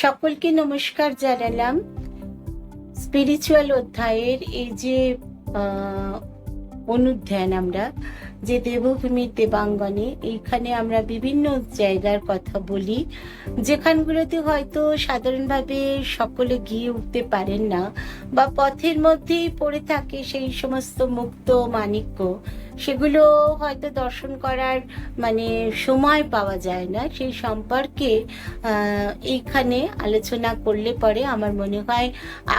সকলকে নমস্কার জানালাম। স্পিরিচুয়াল অধ্যায়ের এই যে অনুধ্যান আমরা, যে দেবভূমির দেবাঙ্গনে, এইখানে আমরা বিভিন্ন জায়গার কথা বলি। যেখানগুলোতে হয়তো সাধারণভাবে সকলে গিয়ে উঠতে পারেন না, বা পথের মধ্যেই পড়ে থাকে সেই সমস্ত মুক্ত মাণিক্য। সেগুলো হয়তো দর্শন করার মানে সময় পাওয়া যায় না। সেই সম্পর্কে এইখানে আলোচনা করলে পরে আমার মনে হয়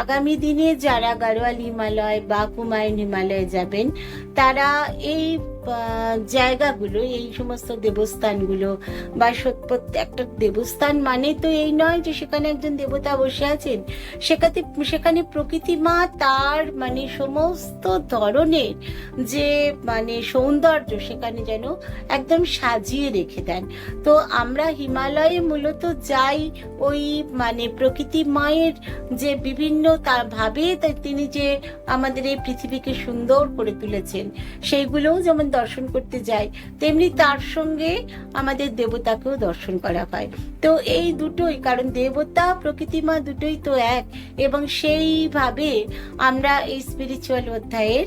আগামী দিনে যারা গাড়োয়াল হিমালয় বা কুমায়ুন হিমালয়ে যাবেন, তারা এই জায়গাগুলো, এই সমস্ত দেবস্থানগুলো বা প্রত্যেকটা দেবস্থান মানে তো এই নয় যে সেখানে একজন দেবতা বসে আছেন। সেখানে সেখানে প্রকৃতি মা তার মানে সমস্ত ধরনের যে মানে সৌন্দর্য সেখানে যেন একদম সাজিয়ে রেখে দেন। তো আমরা হিমালয়ে মূলত যাই ওই মানে প্রকৃতি মায়ের যে বিভিন্ন ভাবে তিনি যে আমাদের এই পৃথিবীকে সুন্দর করে তুলেছেন, সেইগুলোও যেমন দর্শন করতে যাই, তেমনি তার সঙ্গে আমাদের দেবতাকেও দর্শন করা হয়। তো এই দুটোই, কারণ দেবতা, প্রকৃতি মা দুটোই তো এক এবং সেইভাবে আমরা এই স্পিরিচুয়াল অধ্যায়ের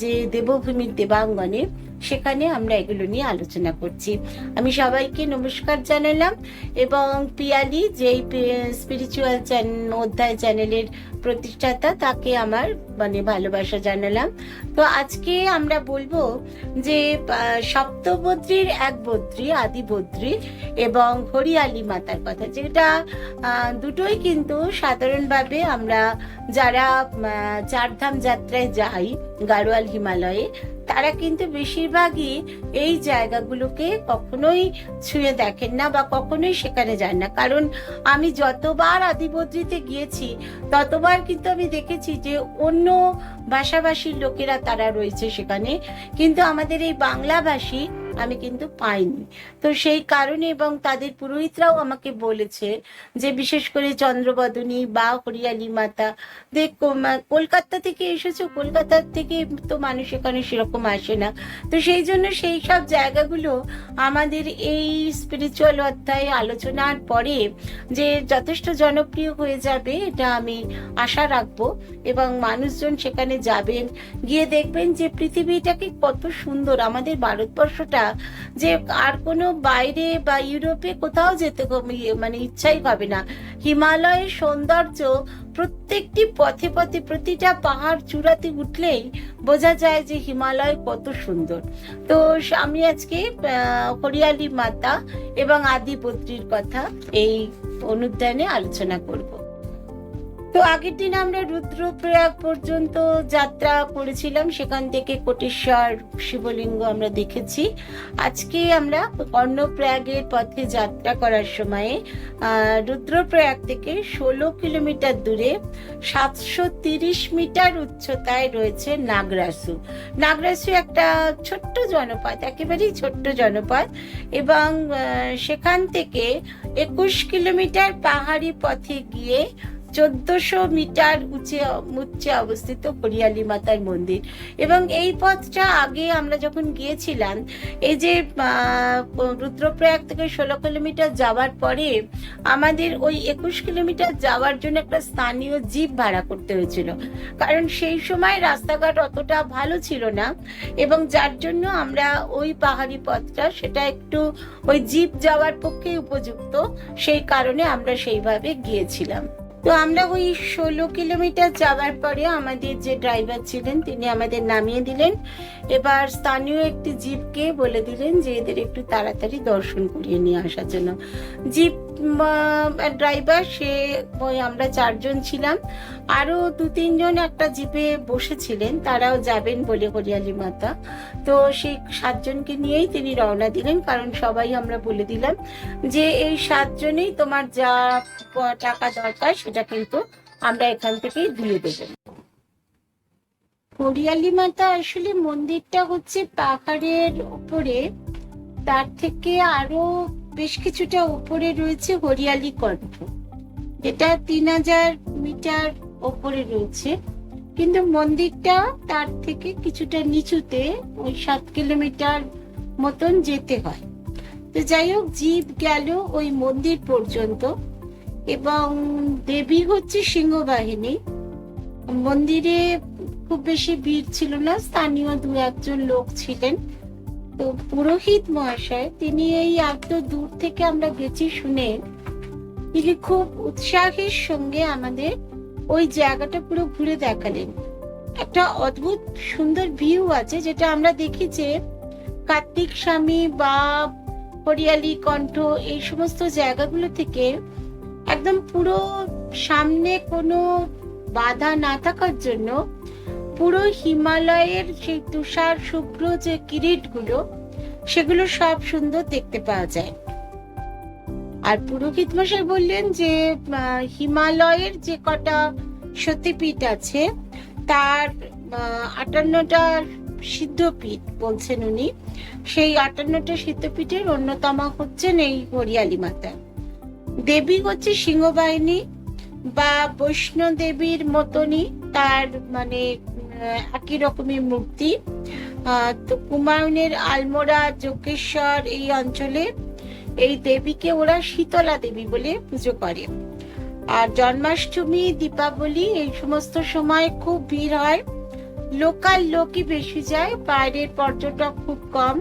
যে দেবভূমির लगाऊँ भने সেখানে আমরা এগুলো নিয়ে আলোচনা করছি। আমি সবাইকে নমস্কার জানালাম এবং পিয়ালি, যেই স্পিরিচুয়াল অধ্যায় চ্যানেলের প্রতিষ্ঠাতা, তাকে আমার মানে ভালোবাসা জানালাম। তো আজকে আমরা বলব যে সপ্তবদ্রীর এক বদ্রী আদি বদ্রী এবং হরিয়ালি মাতার কথা, যেটা দুটোই কিন্তু সাধারণভাবে আমরা যারা চারধাম যাত্রায় যাই, গাড়োয়াল হিমালয়ে, তারা কিন্তু বেশিরভাগই এই জায়গাগুলোকে কখনোই ছুঁয়ে দেখেন না বা কখনোই সেখানে যান না। কারণ আমি যতবার আদিবদ্রিতে গিয়েছি, ততবার কিন্তু আমি দেখেছি যে অন্য ভাষাভাষীর লোকেরা তারা রয়েছে সেখানে। কিন্তু আমাদের এই বাংলাভাষী আমি কিন্তু পাইনি। তো সেই কারণে এবং তাদের পুরোহিতরাও আমাকে বলেছে যে বিশেষ করে চন্দ্রবদনী বা হরিয়ালি মাতা দেখ কলকাতা থেকে এসেছ, কলকাতার থেকে তো মানুষ এখানে সেরকম আসে না। তো সেই জন্য সেই সব জায়গাগুলো আমাদের এই স্পিরিচুয়াল অধ্যায়ে আলোচনার পরে যে যথেষ্ট জনপ্রিয় হয়ে যাবে এটা আমি আশা রাখব এবং মানুষজন সেখানে যাবেন। গিয়ে দেখবেন যে পৃথিবীটাকে কত সুন্দর। আমাদের ভারতবর্ষটা যে আর কোনো বাইরে বা ইউরোপে কোথাও যেতে ইয়ে মানে ইচ্ছাই হবে না। হিমালয়ের সৌন্দর্য প্রত্যেকটি পথে পথে প্রতিটা পাহাড় চূড়াতে উঠলেই বোঝা যায় যে হিমালয় কত সুন্দর। তো আমি আজকে হরিয়ালি মাতা এবং আদিপত্রীর কথা এই অনুদ্যানে আলোচনা করব। তো আগের দিন আমরা রুদ্রপ্রয়াগ পর্যন্ত যাত্রা করেছিলাম। সেখান থেকে কোটেশ্বর শিবলিঙ্গ আমরা দেখেছি। আজকে আমরা কর্ণপ্রয়াগের পথে যাত্রা করার সময়ে রুদ্রপ্রয়াগ থেকে ষোলো কিলোমিটার দূরে সাতশো তিরিশ মিটার উচ্চতায় রয়েছে নাগরাসু। নাগরাসু একটা ছোট্ট জনপদ, একেবারেই ছোট্ট জনপদ এবং সেখান থেকে একুশ কিলোমিটার পাহাড়ি পথে গিয়ে চোদ্দশো মিটার উঁচে, উচ্চে অবস্থিত হরিয়ালি মাতার মন্দির। এবং এই পথটা আগে আমরা যখন গিয়েছিলাম, এই যে রুদ্রপ্রয়াগ থেকে ষোলো কিলোমিটার যাওয়ার পরে আমাদের ওই একুশ কিলোমিটার যাওয়ার জন্য একটা স্থানীয় জিপ ভাড়া করতে হয়েছিল। কারণ সেই সময় রাস্তাঘাট অতটা ভালো ছিল না এবং যার জন্য আমরা ওই পাহাড়ি পথটা, সেটা একটু ওই জিপ যাওয়ার পক্ষে উপযুক্ত, সেই কারণে আমরা সেইভাবে গিয়েছিলাম। তো আমরা ওই ষোলো কিলোমিটার যাওয়ার পরে আমাদের যে ড্রাইভার ছিলেন, তিনি আমাদের নামিয়ে দিলেন। এবার স্থানীয় একটি জিপকে বলে দিলেন যে এদের একটু তাড়াতাড়ি দর্শন করিয়ে নিয়ে আসার জন্য। জিপ ড্রাইভার সে, ওই আমরা চারজন ছিলাম। আরও দু তিনজন একটা জিপে বসেছিলেন, তারাও যাবেন বলে হরিয়ালি মাতা। তো সেই সাতজনকে নিয়েই তিনি রওনা দিলেন, কারণ সবাই আমরা বলে দিলাম যে এই সাতজনেই তোমার যা টাকা দরকার, সেটা কিন্তু আমরা এখান থেকেই দিয়ে দেবো। হরিয়ালি মাতা আসলে মন্দিরটা হচ্ছে পাহাড়ের উপরে, তার থেকে আরও বেশ কিছুটা উপরে রয়েছে হরিয়ালি কণ্ঠ যেটা তিন হাজার মিটার ওপরে রয়েছে। কিন্তু মন্দিরটা তার থেকে কিছুটা নিচুতে, ওই সাত কিলোমিটার মতন যেতে হয়। তো যাই হোক জিপ গেল ওই মন্দির পর্যন্ত এবং দেবী হচ্ছে সিংহবাহিনী। মন্দিরে খুব বেশি ভিড় ছিল না, স্থানীয় দু একজন লোক ছিলেন। তো পুরোহিত মহাশয়, তিনি এই এত দূর থেকে আমরা গেছি শুনে তিনি খুব উৎসাহের সঙ্গে আমাদের ওই জায়গাটা পুরো ঘুরে দেখালেন। একটা অদ্ভুত সুন্দর ভিউ আছে যেটা আমরা দেখি যে কার্তিক স্বামী বা হরিয়ালি, কণ্ঠ এই সমস্ত জায়গাগুলো থেকে একদম পুরো সামনে কোনো বাধা না থাকার জন্য পুরো হিমালয়ের সেই তুষার, শুভ্র যে কিরিটগুলো, সেগুলো সব সুন্দর দেখতে পাওয়া যায়। আর পুরোহিত মশাই বললেন যে হিমালয়ের যে কটা সতীপীঠ আছে, তার আটান্নটা সিদ্ধপীঠ বলছেন উনি। সেই আটান্নটা সিদ্ধপীঠের অন্যতম হচ্ছেন এই হরিয়ালি মাতা। দেবী হচ্ছে সিংহবাহিনী বা বৈষ্ণব দেবীর মতনই তার মানে একই রকমের মূর্তি। তো কুমায়ুনের আলমোড়া, যোগেশ্বর এই অঞ্চলে এই দেবীকে ওরা শীতলা দেবী বলে পুজো করে। আর জন্মাষ্টমী, দীপাবলি এই সমস্ত সময় খুব ভিড় হয়। লোকাল লোকই বেশি যায়, বাইরের পর্যটক খুব কম।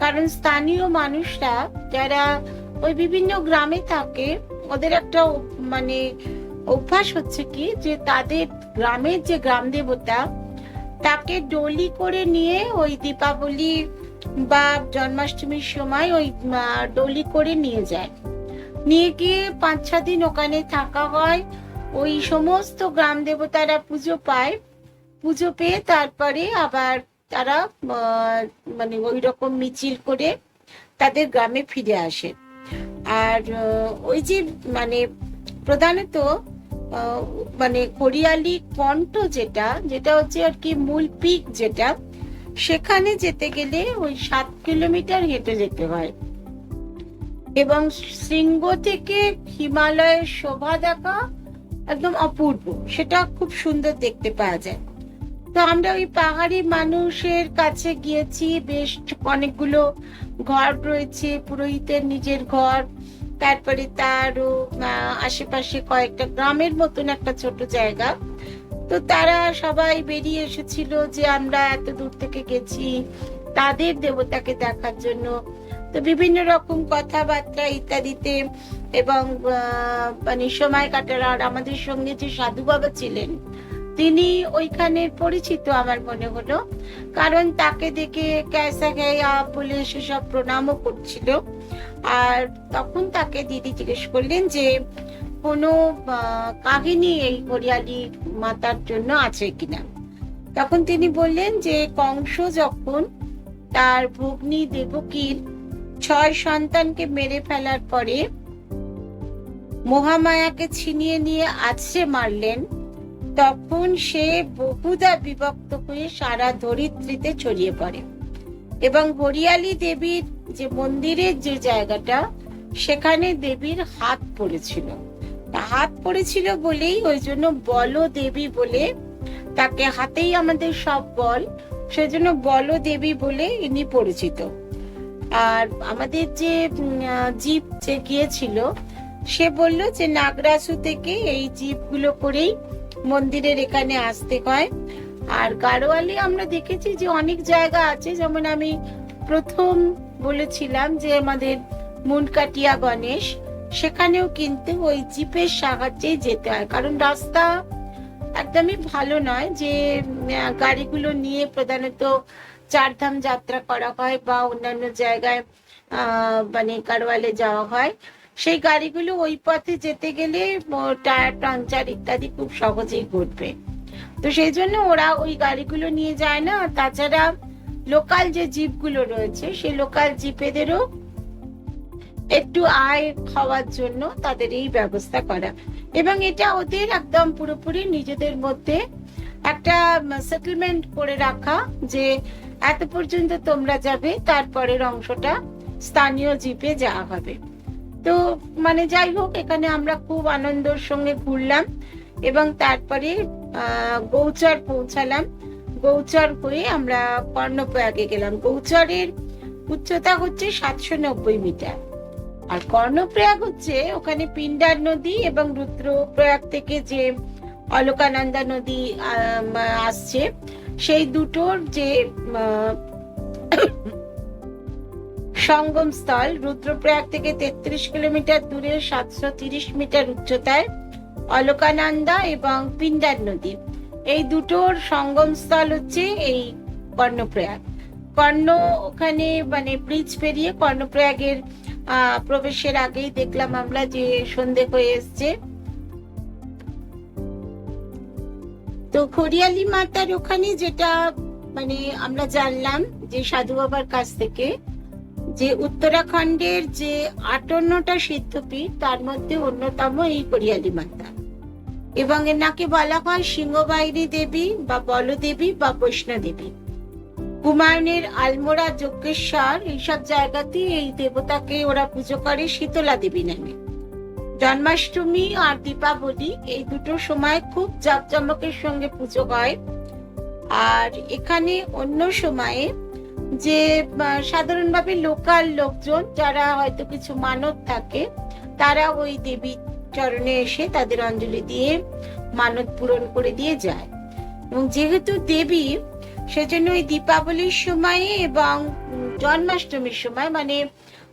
কারণ স্থানীয় মানুষরা যারা ওই বিভিন্ন গ্রামে থাকে, ওদের একটা মানে অভ্যাস হচ্ছে কি যে তাদের গ্রামের যে গ্রাম দেবতা তাকে ডলি করে নিয়ে ওই দীপাবলি বা জন্মাষ্টমীর সময় ওই ডলি করে নিয়ে যায়। নিয়ে গিয়ে পাঁচ, ছ দিন ওখানে থাকা হয়। ওই সমস্ত গ্রাম দেবতারা পুজো পায়। পুজো পেয়ে তারপরে আবার তারা মানে ওই রকম মিছিল করে তাদের গ্রামে ফিরে আসে। আর ওই যে মানে প্রধানত মানে হরিয়ালি কণ্ঠ যেটা যেটা হচ্ছে আর কি মূল পিক যেটা, সেখানে যেতে গেলে ওই সাত কিলোমিটার হেঁটে যেতে হয়। এবং শৃঙ্গ থেকে হিমালয়ের শোভা দেখা একদম অপূর্ব, সেটা খুব সুন্দর দেখতে পাওয়া যায়। তো আমরা ওই পাহাড়ি মানুষের কাছে গিয়েছি, বেশ অনেকগুলো ঘর রয়েছে, পুরোহিতের নিজের ঘর তারপরে তারও আশেপাশে কয়েকটা গ্রামের মতন একটা ছোট জায়গা। তো তারা সবাই বেরিয়ে এসেছিল যে আমরা এত দূর থেকে গেছি, তাদের দেবতাকে দেখার জন্য। তো বিভিন্ন রকম কথাবার্তা ইত্যাদিতে এবং মানে সময় কাটার আর আমাদের সঙ্গে যে সাধু বাবা ছিলেন তিনি ওইখানে পরিচিত আমার মনে হলো। কারণ তাকে দেখে ক্যাসা গেয়া বলে সেসব প্রণামও করছিল। আর তখন তাকে দিদি জিজ্ঞেস করলেন যে, কোনো কাহিনী এই হরিয়ালি মাতার জন্য আছে কিনা? তখন তিনি বললেন যে, কংস যখন তার ভগ্নী দেবকীর ছয় সন্তানকে মেরে ফেলার পরে মহামায়াকে ছিনিয়ে নিয়ে আছড়ে মারলেন তখন সে বহুদা বিভক্ত হয়ে সারা ধরিত্রীতে ছড়িয়ে পড়ে। এবং হরিয়ালি দেবীর যে মন্দিরের যে জায়গাটা, সেখানে দেবীর হাত পড়েছিল। হাত পড়েছিল বলেই ওই জন্য বল দেবী বলে তাকে হাতেই আমাদের সব বল, সেজন্য বল দেবী বলে ইনি পরিচিত। আর আমাদের যে জীব যে গিয়েছিল, সে বলল যে নাগরাসু থেকে এই জিপগুলো করেই মন্দিরের এখানে আসতে হয়। আর গাড়োয়ালে আমরা দেখেছি যে অনেক জায়গা আছে, যেমন আমি প্রথম বলেছিলাম যে আমাদের মুনকাটিয়া গণেশ, সেখানেও কিন্তু ওই জিপের সাহায্যে যেতে হয়। কারণ রাস্তা একদমই ভালো নয় যে গাড়িগুলো নিয়ে প্রধানত চারধাম যাত্রা করা হয় বা অন্যান্য জায়গায় মানে কারওয়ালে যাওয়া হয়। সেই গাড়িগুলো ওই পথে যেতে গেলে টায়ার পাংচার ইত্যাদি খুব সহজেই ঘটবে। তো সেই জন্য ওরা ওই গাড়িগুলো নিয়ে যায় না। তাছাড়া লোকাল যে জিপগুলো রয়েছে সেই লোকাল জিপেদেরও একটু আয় খাওয়ার জন্য তাদের এই ব্যবস্থা করা। এবং এটা ওদের একদম পুরোপুরি নিজেদের মধ্যে একটা সেটেলমেন্ট করে রাখা যে এত পর্যন্ত তোমরা যাবে, তারপরের অংশটা স্থানীয় জিপে যাওয়া হবে। তো মানে যাই হোক, এখানে আমরা খুব আনন্দের সঙ্গে ঘুরলাম এবং তারপরে গৌচর পৌঁছালাম। গৌচর হয়ে আমরা কর্ণপ্রয়াগে গেলাম। গৌচরের উচ্চতা হচ্ছে সাতশো নব্বই মিটার। আর কর্ণপ্রয়াগ হচ্ছে ওখানে পিন্ডার নদী এবং রুদ্রপ্রয়াগ থেকে যে অলকানন্দা নদী আসছে, সেই দুটোর যে আহ, সঙ্গম স্থল রুদ্রপ্রয়াগ থেকে তেত্রিশ কিলোমিটার দূরে সাতশো তিরিশ মিটার উচ্চতায় অলকানন্দা এবং পিন্ডার নদী। এই দুটোর সঙ্গম স্থল হচ্ছে এই কর্ণপ্রয়াগ। কর্ণ ওখানে মানে ব্রিজ পেরিয়ে কর্ণপ্রয়াগের প্রবেশের আগেই দেখলাম আমরা যে সন্ধে হয়ে এসছে। তো খড়িয়ালি মাতার ওখানে যেটা মানে আমরা জানলাম যে সাধু বাবার কাছ থেকে যে উত্তরাখণ্ডের যে আটান্নটা সিদ্ধপীঠ, তার মধ্যে অন্যতম এই খড়িয়ালি মাতা। এবং এনাকে বলা হয় সিংহবাহিনী দেবী বা বলদেবী বা বৈষ্ণদেবী। কুমায়ুনের আলমোড়া, যজ্ঞেশ্বর, এইসব জায়গাতে এই দেবতাকে ওরা পুজো করে শীতলা দেবী নামে। জন্মাষ্টমী আর দীপাবলি এই দুটো সময় খুব জাঁকজমকের সঙ্গে পুজো হয়। আর এখানে অন্য সময়ে যে সাধারণভাবে লোকাল লোকজন যারা হয়তো কিছু মানত থাকে, তারা ওই দেবীর চরণে এসে তাদের অঞ্জলি দিয়ে মানত পূরণ করে দিয়ে যায়। এবং যেহেতু দেবী, সেজন্য ওই দীপাবলির সময়ে এবং জন্মাষ্টমীর সময় মানে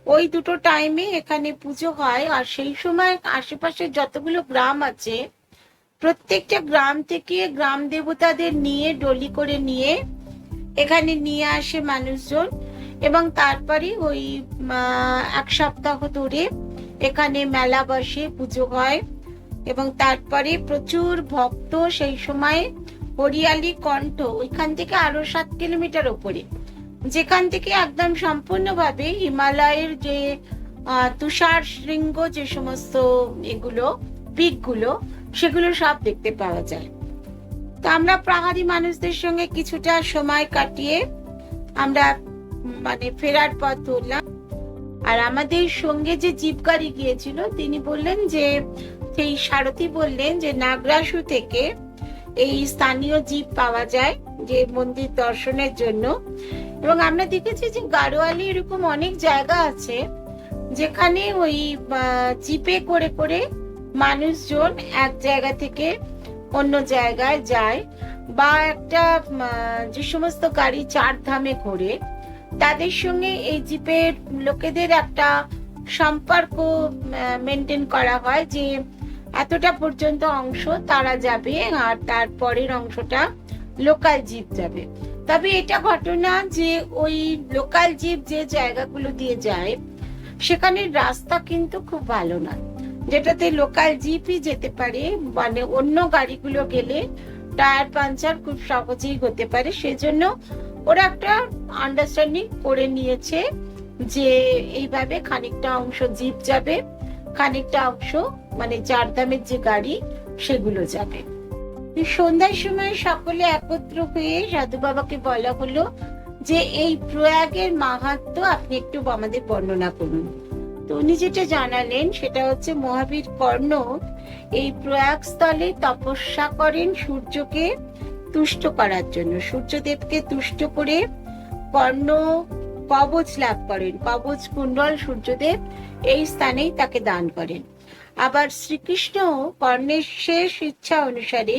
ওই দুটো টাইমে এখানে পুজো হয়। আর সেই সময় আশেপাশে যতগুলো গ্রাম আছে, প্রত্যেকটা গ্রাম থেকে গ্রাম দেবতাদের নিয়ে, ডলি করে নিয়ে এখানে নিয়ে আসে মানুষজন এবং তারপরে ওই এক সপ্তাহ ধরে এখানে মেলা বসে, পুজো হয় এবং তারপরে প্রচুর ভক্ত সেই সময় হরিয়ালি কণ্ঠ, ওইখান থেকে আরও সাত কিলোমিটার ওপরে। যেখান থেকে একদম সম্পূর্ণভাবে হিমালয়ের যে তুষার শৃঙ্গ যে সমস্ত এগুলো পিকগুলো সেগুলো সব দেখতে পাওয়া যায়। তো আমরা পাহাড়ি মানুষদের সঙ্গে কিছুটা সময় কাটিয়ে আমরা মানে ফেরার পথ ধরলাম। আর আমাদের সঙ্গে যে গাড়ি গিয়েছিল, তিনি বললেন যে, সেই সারথি বললেন যে, নাগরাসু থেকে এই স্থানীয় জিপ পাওয়া যায় যে মন্দির দর্শনের জন্য। এবং আমরা দেখেছি যে গাড়োয়ালি এরকম অনেক জায়গা আছে যেখানে ওই জিপে করে করে মানুষজন এক জায়গা থেকে অন্য জায়গায় যায় বা একটা যে সমস্ত গাড়ি চার ধামে ঘোরে, তাদের সঙ্গে এই জিপের লোকেদের একটা সম্পর্ক মেনটেন করা হয় যে এতটা পর্যন্ত অংশ তারা যাবে আর তারপরের অংশটা লোকাল জিপ যাবে। তবে এটা ঘটনা যে ওই লোকাল জিপ যে জায়গাগুলো দিয়ে যায় সেখানে রাস্তা কিন্তু খুব ভালো না যেটাতে লোকাল জিপই যেতে পারে মানে অন্য গাড়িগুলো গেলে টায়ার পাঞ্চার খুব সহজেই হতে পারে। সেজন্য ওরা একটা আন্ডারস্ট্যান্ডিং করে নিয়েছে যে এইভাবে খানিকটা অংশ জিপ যাবে, খানিকটা অংশ মানে চারধামের যে গাড়ি সেগুলো যাবে। সন্ধ্যার সময় সকলে একত্র হয়ে সাধু বাবাকে বলা হলো যে এই প্রয়াগের মাহাত্ম আপনি একটু আমাদের বর্ণনা করুন। তো উনি যেটা জানালেন সেটা হচ্ছে মহাবীর কর্ণ এই প্রয়াগ স্থলে তপস্যা করেন সূর্যকে তুষ্ট করার জন্য। সূর্যদেবকে তুষ্ট করে কর্ণ কবচ লাভ করেন, কবচ কুণ্ডল সূর্যদেব এই স্থানেই তাকে দান করেন। আবার শ্রীকৃষ্ণ কর্ণের শেষ ইচ্ছা অনুসারে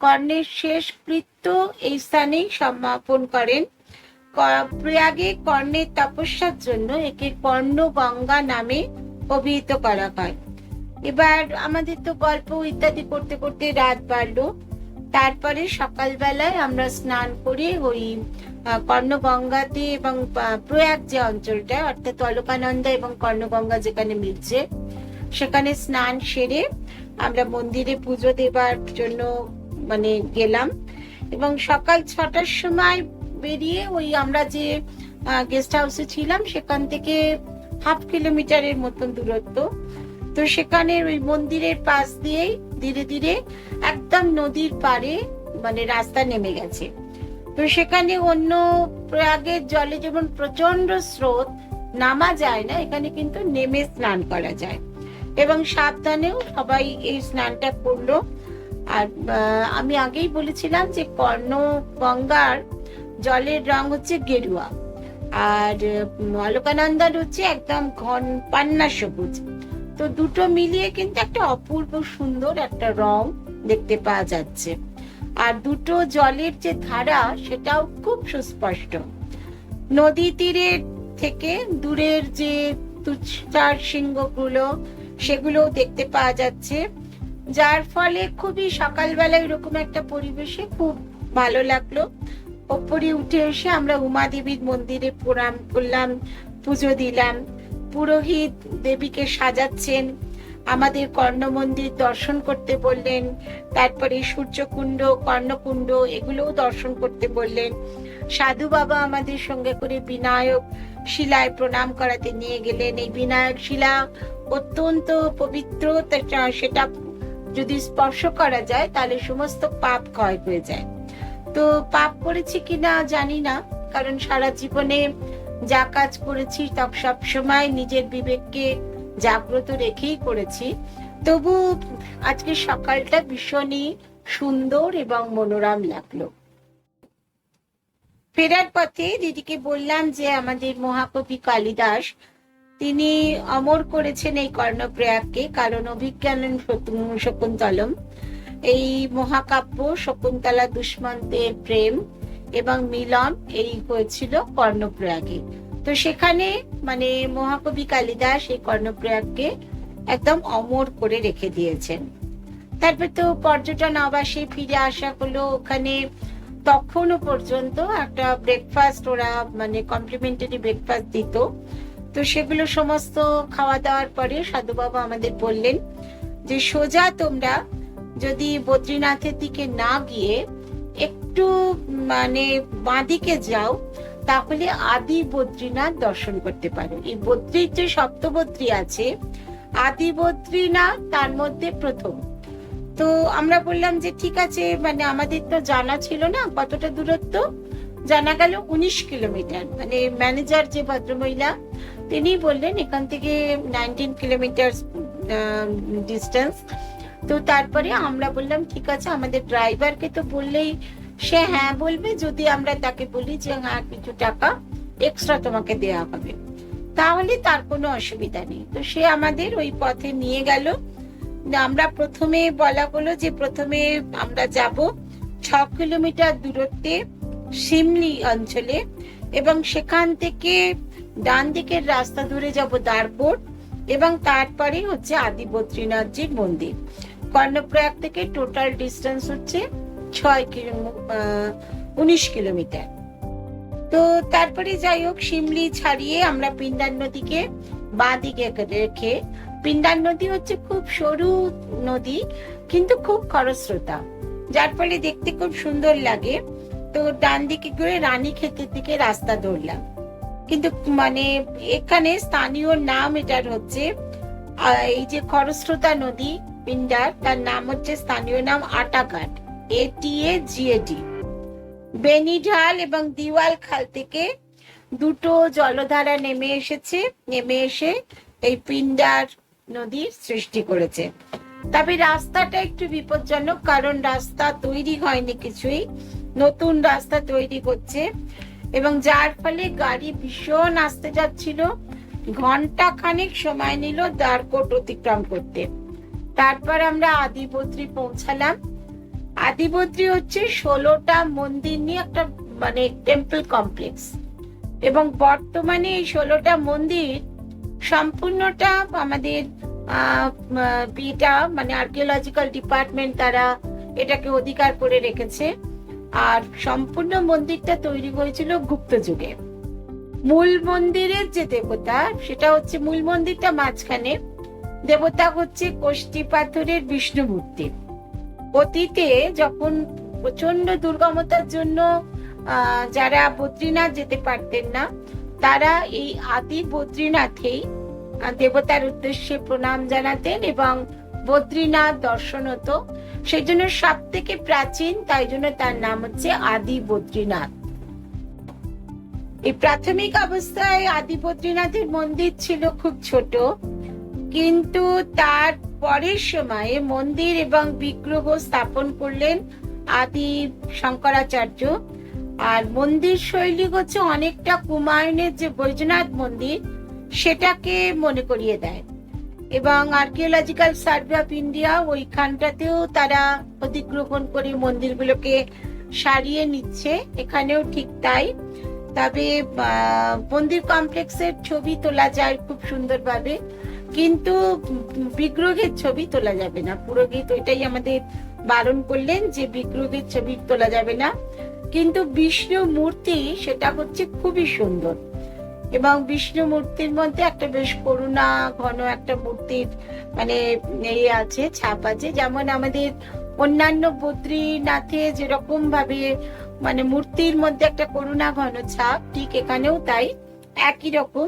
কর্ণের শেষ কৃত্য এই স্থানেই সমাপন করেন। প্রয়াগে কর্ণের তপস্যার জন্য একে কর্ণ গঙ্গা নামে অভিহিত করা হয়। এবার আমাদের তো গল্প ইত্যাদি করতে করতে রাত বাড়লো। তারপরে সকালবেলায় আমরা স্নান করে ওই কর্ণগঙ্গাতে এবং প্রয়াগ যে অঞ্চলটা, অর্থাৎ অলকানন্দা এবং কর্ণগঙ্গা যেখানে মিলছে, সেখানে স্নান সেরে আমরা মন্দিরে পুজো দেবার জন্য মানে গেলাম। এবং সকাল ছটার সময় বেরিয়ে ওই আমরা যে গেস্ট হাউসে ছিলাম, সেখান থেকে হাফ কিলোমিটারের মতন দূরত্ব। তো সেখানে ওই মন্দিরের পাশ দিয়েই ধীরে ধীরে একদম নদীর পাড়ে মানে রাস্তা নেমে গেছে। তো সেখানে অন্য প্রয়াগের জলে যেমন প্রচণ্ড স্রোত, নামা যায় না, এখানে কিন্তু নেমে স্নান করা যায়। এবং সাবধানেও সবাই এই স্নানটা করল। আর আমি আগেই বলেছিলাম যে কর্ণ গঙ্গার জলের রং হচ্ছে গেরুয়া। আর উম, হচ্ছে একদম ঘন পান্না সবুজ। তো দুটো মিলিয়ে কিন্তু একটা অপূর্ব সুন্দর একটা রং দেখতে পাওয়া যাচ্ছে। আর দুটো জলের যে ধারা সেটাও খুব সুস্পষ্ট। নদী তীরের থেকে দূরের যে তুষার সিংহগুলো সেগুলো দেখতে পাওয়া যাচ্ছে। যার ফলে খুবই সকালবেলা এরকম একটা পরিবেশে খুব ভালো লাগল। ওপরে উঠে এসে আমরা উমা দেবীর মন্দিরে প্রণাম করলাম, পুজো দিলাম। পুরোহিত দেবীকে সাজাচ্ছেন, আমাদের কর্ণ মন্দির দর্শন করতে বললেন, তারপরে সূর্যকুণ্ড, কর্ণকুণ্ড এগুলোও দর্শন করতে বললেন। সাধু বাবা আমাদের সঙ্গে করে বিনায়ক শিলায় প্রণাম করাতে নিয়ে গেলেন। এই বিনায়ক শিলা অত্যন্ত পবিত্র সেটা যদি স্পর্শ করা যায়, তাহলে সমস্ত পাপ ক্ষয় হয়ে যায়। তো পাপ করেছি কিনা জানি না, কারণ সারা জীবনে যা কাজ করেছি সব সময় নিজের বিবেককে জাগ্রত রেখেই করেছি। তবু আজকে সকালটা ভীষণই সুন্দর এবং মনোরম লাগল। ফেরার পথে দিদিকে বললাম যে আমাদের মহাকবি কালিদাস, তিনি অমর করেছেন এই কর্ণপ্রয়াগকে, কারণ অভিজ্ঞান শকুন- শকুন্তলম। এই মহাকাব্য শকুন্তলা দুষ্মন্তের প্রেম এবং মিলন, এই হয়েছিল কর্ণপ্রয়াগে। তো সেখানে মানে মহাকবি কালিদাস এই কর্ণপ্রয়াগকে একদম অমর করে রেখে দিয়েছেন। তারপর তো পর্যটন আবাসে ফিরে আসা হলো, ওখানে তখনও পর্যন্ত একটা ব্রেকফাস্ট ওরা মানে কমপ্লিমেন্টারি ব্রেকফাস্ট দিত। তো সেগুলো সমস্ত খাওয়া দাওয়ার পরে সাধু বাবা আমাদের বললেন যে, সোজা তোমরা যদি বদ্রীনাথের দিকে না গিয়ে একটু মানে বাঁদিকে যাও, তাহলে আদি বদ্রীনাথ দর্শন করতে পারো। এই বদ্রীর যে সপ্তবদ্রী আছে, আদি বদ্রীনাথ তার মধ্যে প্রথম। তো আমরা বললাম যে ঠিক আছে মানে আমাদের তো জানা ছিল না কতটা দূরত্ব। জানা গেল উনিশ কিলোমিটার। মানে ম্যানেজার যে ভদ্রমহিলা, তিনি বললেন এখান থেকে নাইনটিন কিলোমিটার ডিস্টেন্স তো তারপরে আমরা বললাম, ঠিক আছে, আমাদের ড্রাইভারকে তো বললেই সে হ্যাঁ বলবে। যদি আমরা তাকে বলি যে হ্যাঁ কিছু টাকা এক্সট্রা তোমাকে দেওয়া হবে। তাহলে তার কোনো অসুবিধা নেই। তো সে আমাদের ওই পথে নিয়ে গেল। আমরা প্রথমে বলা হলো যে, প্রথমে আমরা যাব ছ কিলোমিটার দূরত্বে সিমলি অঞ্চলে এবং সেখান থেকে ডান দিকের রাস্তা ধরে যাব দারপোর্ট এবং তারপরে হচ্ছে আদি বদ্রীনাথজির মন্দির। কর্ণপ্রয়াগ থেকে টোটাল ডিস্টেন্স হচ্ছে ছয় কিলো উনিশ কিলোমিটার। তো তারপরে যাই হোক সিমলি ছাড়িয়ে আমরা পিন্ডার নদীকে বাঁ দিকে রেখে পিন্ডার নদী হচ্ছে খুব সরু নদী, কিন্তু খুব খরস্রোতা। যার ফলে দেখতে খুব সুন্দর লাগে। তো ডান দিকে করে রানী ক্ষেতের দিকে রাস্তা ধরলাম। কিন্তু মানে এখানে স্থানীয় নাম এটার হচ্ছে এই যে খরস্রোতা নদী পিন্ডার তার নাম হচ্ছে স্থানীয় নাম আটাঘাট এটিএ জিএডি বেনিঢাল এবং দিওয়াল খাল থেকে দুটো জলধারা নেমে এসেছে, নেমে এসে এই পিন্ডার নদীর সৃষ্টি করেছে। তবে রাস্তাটা একটু বিপজ্জনক, কারণ রাস্তা তৈরি হয়নি কিছুই, নতুন রাস্তা তৈরি করছে এবং যার ফলে গাড়ি ভীষণ আসতে যাচ্ছিল ঘণ্টা খানেক সময় নিল দ্বারকোট অতিক্রম করতে। তারপর আমরা আদিবদ্রি পৌঁছালাম। আদিবদ্রি হচ্ছে ষোলোটা মন্দির নিয়ে একটা মানে টেম্পল কমপ্লেক্স এবং বর্তমানে এই ষোলোটা মন্দির সম্পূর্ণটা আমাদের বিটা মানে আর্কিওলজিক্যাল ডিপার্টমেন্ট তারা এটাকে অধিকার করে রেখেছে। আর সম্পূর্ণ মন্দিরটা তৈরি হয়েছিল গুপ্ত যুগে। মূল মন্দিরের যে দেবতা, সেটা হচ্ছে মূল মন্দিরটা মাঝখানে। দেবতা হচ্ছে কোষ্টি পাথরের বিষ্ণু মূর্তি অতীতে যখন প্রচণ্ড দুর্গমতার জন্য যারা বদ্রীনাথ যেতে পারতেন না, তারা এই আদি বদ্রীনাথেই দেবতার উদ্দেশ্যে প্রণাম জানাতেন এবং বদ্রীনাথ দর্শন হতো। সেই জন্য সব থেকে প্রাচীন, তাই জন্য তার নাম হচ্ছে আদি বদ্রীনাথ। এই প্রাথমিক অবস্থায় আদি বদ্রীনাথের মন্দির ছিল খুব ছোট। কিন্তু তার পরের সময়ে মন্দির এবং বিগ্রহ স্থাপন করলেন আদি শঙ্করাচার্য। আর মন্দির শৈলী হচ্ছে অনেকটা কুমায়ুনের যে বৈদ্যনাথ মন্দির, সেটাকে মনে করিয়ে দেয়। এবং আর্কিওলজিক্যাল সার্ভে অফ ইন্ডিয়া ওইখানটাতেও তারা অধিগ্রহণ করে মন্দিরগুলোকে সারিয়ে নিচ্ছে। এখানেও ঠিক তাই। তবে মন্দির কমপ্লেক্সের ছবি তোলা যায় খুব সুন্দরভাবে। কিন্তু বিগ্রহের ছবি তোলা যাবে না। পুরোহিত ওইটাই আমাদের বারণ করলেন যে বিগ্রহের ছবি তোলা যাবে না। কিন্তু বিষ্ণু মূর্তি সেটা হচ্ছে খুবই সুন্দর। এবং বিষ্ণু মূর্তির মধ্যে একটা বেশ করুণা, ঘন একটা মূর্তির মানে এই আছে, ছাপ আছে। যেমন আমাদের অন্যান্য বদ্রীনাথে যেরকম ভাবে মানে মূর্তির মধ্যে একটা করুণা, ঘন ছাপ, ঠিক এখানেও তাই। একই রকম।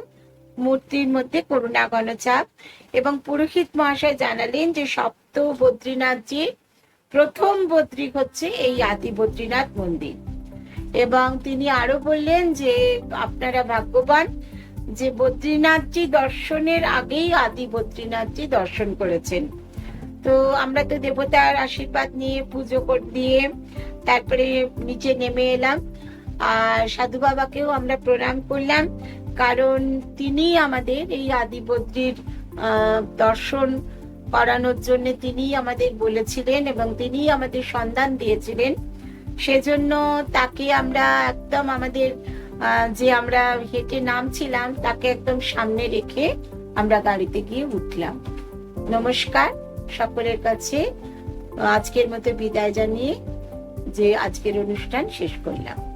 মূর্তির মধ্যে করুণা ছাপ এবং পুরোহিত মহাশয় জানালেন যে সপ্ত বদ্রীনাথজির প্রথম বদ্রী হচ্ছে এই আদি বদ্রীনাথ মন্দির। এবং তিনি আরও বললেন যে, আপনারা ভাগ্যবান যে বদ্রীনাথজি দর্শনের আগেই আদি বদ্রীনাথজি দর্শন করেছেন। তো আমরা তো দেবতার আশীর্বাদ নিয়ে পুজো দিয়ে তারপরে নিচে নেমে এলাম। আর সাধু বাবাকেও আমরা প্রণাম করলাম। কারণ তিনি আমাদের এই আদি বদ্রীর আহ, দর্শন করানোর জন্য তিনি আমাদের বলেছিলেন এবং তিনি আমাদের সন্ধান দিয়েছিলেন। সেজন্য তাকে আমরা একদম আমাদের যে আমরা হেঁটে নামছিলাম তাকে একদম সামনে রেখে আমরা গাড়িতে গিয়ে উঠলাম। নমস্কার সকলের কাছে। আজকের মতো বিদায় জানিয়ে যে আজকের অনুষ্ঠান শেষ করলাম।